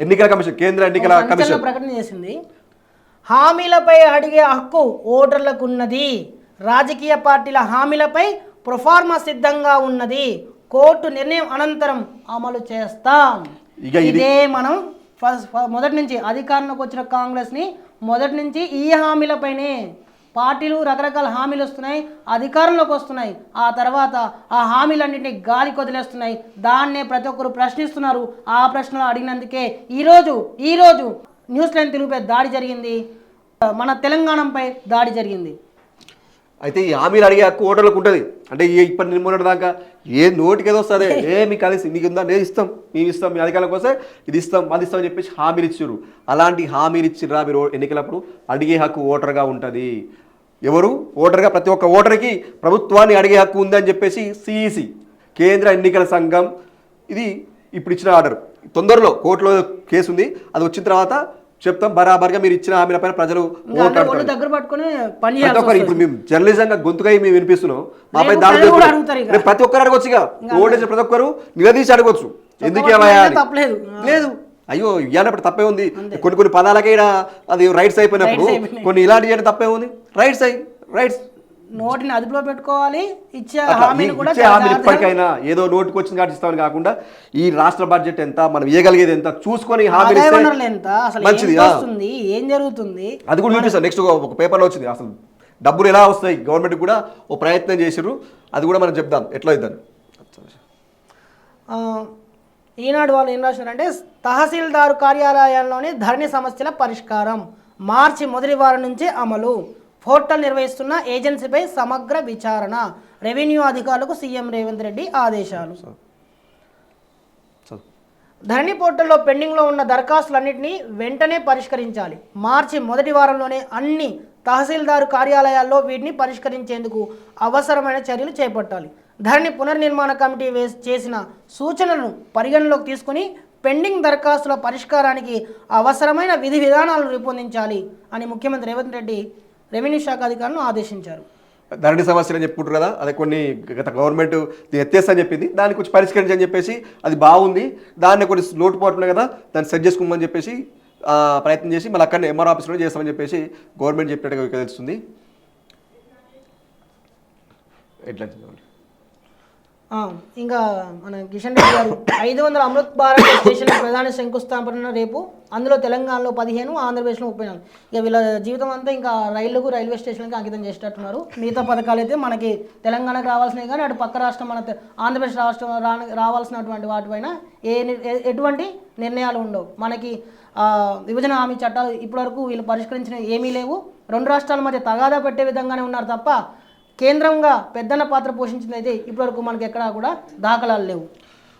ఎన్నికల కమిషన్ కేంద్ర ఎన్నికల కమిషన్. ప్రకటన చేసింది. హామీలపై అడిగే హక్కు ఓటర్లకు ఉన్నది రాజకీయ పార్టీల హామీలపై ప్రొఫార్మా సిద్ధంగా ఉన్నది. కోర్టు నిర్ణయం అనంతరం అమలు చేస్తాం. ఇది- మనం ఫస్ట్ మొదటి నుంచి అధికారంలోకి వచ్చిన కాంగ్రెస్ని మొదటి నుంచి ఈ హామీలపైనే పార్టీలు రకరకాల హామీలు వస్తున్నాయి అధికారంలోకి వస్తున్నాయి. ఆ తర్వాత ఆ హామీలన్నింటినీ గాలి కొదిలేస్తున్నాయి. దాన్నే ప్రతి ఒక్కరు ప్రశ్నిస్తున్నారు. ఆ ప్రశ్నలు అడిగినందుకే ఈరోజు ఈరోజు న్యూస్ లైన్ తెలుగుపై దాడి జరిగింది. మన తెలంగాణపై దాడి జరిగింది. అయితే ఈ హామీలు అడిగే హక్కు ఓటర్లకు ఉంటుంది. అంటే ఈ ఇప్పటి నిర్మూలన దాకా ఏ నోటికి ఏదో వస్తుంది. ఏ మీకు కలిసి నీకు ఉందా నేను ఇస్తాం మేము ఇస్తాం మీ అధికారులకు వస్తే ఇది ఇస్తాం అది ఇస్తాం అని చెప్పేసి హామీలు ఇచ్చారు. అలాంటి హామీలు ఇచ్చిర్రా మీరు ఎన్నికలప్పుడు? అడిగే హక్కు ఓటర్గా ఉంటుంది. ఎవరు? ఓటర్గా ప్రతి ఒక్క ఓటర్కి ప్రభుత్వాన్ని అడిగే హక్కు ఉందని చెప్పేసి సిఈసి కేంద్ర ఎన్నికల సంఘం ఇది ఇప్పుడు ఇచ్చిన ఆర్డర్ తొందరలో కోర్టులో కేసు ఉంది. అది వచ్చిన తర్వాత చెప్తాం బరాబర్గా మీరు ఇచ్చిన హామీల పైన ప్రజలు ఒక్కరు ఇప్పుడు మేము జర్నలిజంగా గొంతుగా మేము వినిపిస్తున్నాం. మాపై దాడి ప్రతి ఒక్కరు అడగొచ్చు ఇక. ఓటేసిన ప్రతి ఒక్కరు నిలదీసి అడగొచ్చు. ఎందుకు. లేదు. అయ్యో ఇవ్వనప్పుడు తప్పే ఉంది. కొన్ని కొన్ని పదాలకే అది రైట్స్ అయిపోయినప్పుడు. కొన్ని ఇలాంటి చేయడం తప్పే ఉంది. రైట్స్ అయ్యి రైట్స్ నోటిని అదుపులో పెట్టుకోవాలి. ఇచ్చే హామీని కూడా ఇప్పటికైనా ఏదో నోటుకు వచ్చిన కాటి ఇస్తామని కాకుండా ఈ రాష్ట్ర బడ్జెట్ ఎంత మనం ఇవ్వగలిగేది ఎంత చూసుకొని వనరులు ఎంత? మంచిది. వస్తుంది? ఏం జరుగుతుంది? అది కూడా చూపిస్తాను నెక్స్ట్ ఒక పేపర్లో వచ్చింది. అసలు డబ్బులు ఎలా వస్తాయి? గవర్నమెంట్ కూడా ఓ ప్రయత్నం చేసిర్రు. అది కూడా మనం చెప్దాం. ఎట్లా ఆ, ఈనాడు వాళ్ళు ఏం రాశారంటే తహసీల్దారు కార్యాలయాల్లోని ధరణి సమస్యల పరిష్కారం. మార్చి మొదటి వారం నుంచి అమలు. పోర్టల్ నిర్వహిస్తున్న ఏజెన్సీపై సమగ్ర విచారణ. రెవెన్యూ అధికారులకు సీఎం రేవంత్ రెడ్డి ఆదేశాలు. ధరణి పోర్టల్లో పెండింగ్లో ఉన్న దరఖాస్తులన్నింటినీ వెంటనే పరిష్కరించాలి. మార్చి మొదటి వారంలోనే అన్ని తహసీల్దారు కార్యాలయాల్లో వీటిని పరిష్కరించేందుకు అవసరమైన చర్యలు చేపట్టాలి. ధరణి పునర్నిర్మాణ కమిటీ వేస్ చేసిన సూచనలను పరిగణలోకి తీసుకుని పెండింగ్ దరఖాస్తుల పరిష్కారానికి అవసరమైన విధి విధానాలను రూపొందించాలి అని ముఖ్యమంత్రి రేవంత్ రెడ్డి రెవెన్యూ శాఖ అధికారులను ఆదేశించారు. ధరణి సమస్యలు అని చెప్పుకుంటారు కదా అది కొన్ని గత గవర్నమెంట్ ఎత్తేస్తా అని చెప్పింది. దాన్ని కొంచెం పరిష్కరించని చెప్పేసి అది బాగుంది. దాన్ని కొన్ని లోటుపాట్లు కదా దాన్ని సెట్ చేసుకోమని చెప్పేసి ప్రయత్నం చేసి మళ్ళీ అక్కడ ఎంఆర్ ఆఫీస్లో చేస్తామని చెప్పేసి గవర్నమెంట్ చెప్పినట్టుగా తెలుస్తుంది. ఎట్లా ఇంకా మన కిషన్ రెడ్డి గారు ఐదు వందల అమృత్ భారత్ స్టేషన్ ప్రధాన శంకుస్థాపన రేపు అందులో తెలంగాణలో పదిహేను ఆంధ్రప్రదేశ్లో ముప్పై నాలుగు. ఇక వీళ్ళ జీవితం అంతా ఇంకా రైళ్ళకు రైల్వే స్టేషన్కి అంకితం చేసేటట్టున్నారు. మిగతా పథకాలు అయితే మనకి తెలంగాణకు రావాల్సినవి కానీ అటు పక్క రాష్ట్రం మన ఆంధ్రప్రదేశ్ రాష్ట్రం రా- రావాల్సినటువంటి వాటిపైన ఏ ని- ఎటువంటి నిర్ణయాలు ఉండవు. మనకి విభజన హామీ చట్టాలు ఇప్పటివరకు వీళ్ళు పరిష్కరించిన ఏమీ లేవు. రెండు రాష్ట్రాల మధ్య తగాదా పెట్టే విధంగానే ఉన్నారు తప్ప కేంద్రంగా పెద్దన్న పాత్ర పోషించింది అయితే ఇప్పటివరకు మనకి ఎక్కడా కూడా దాఖలాలు లేవు.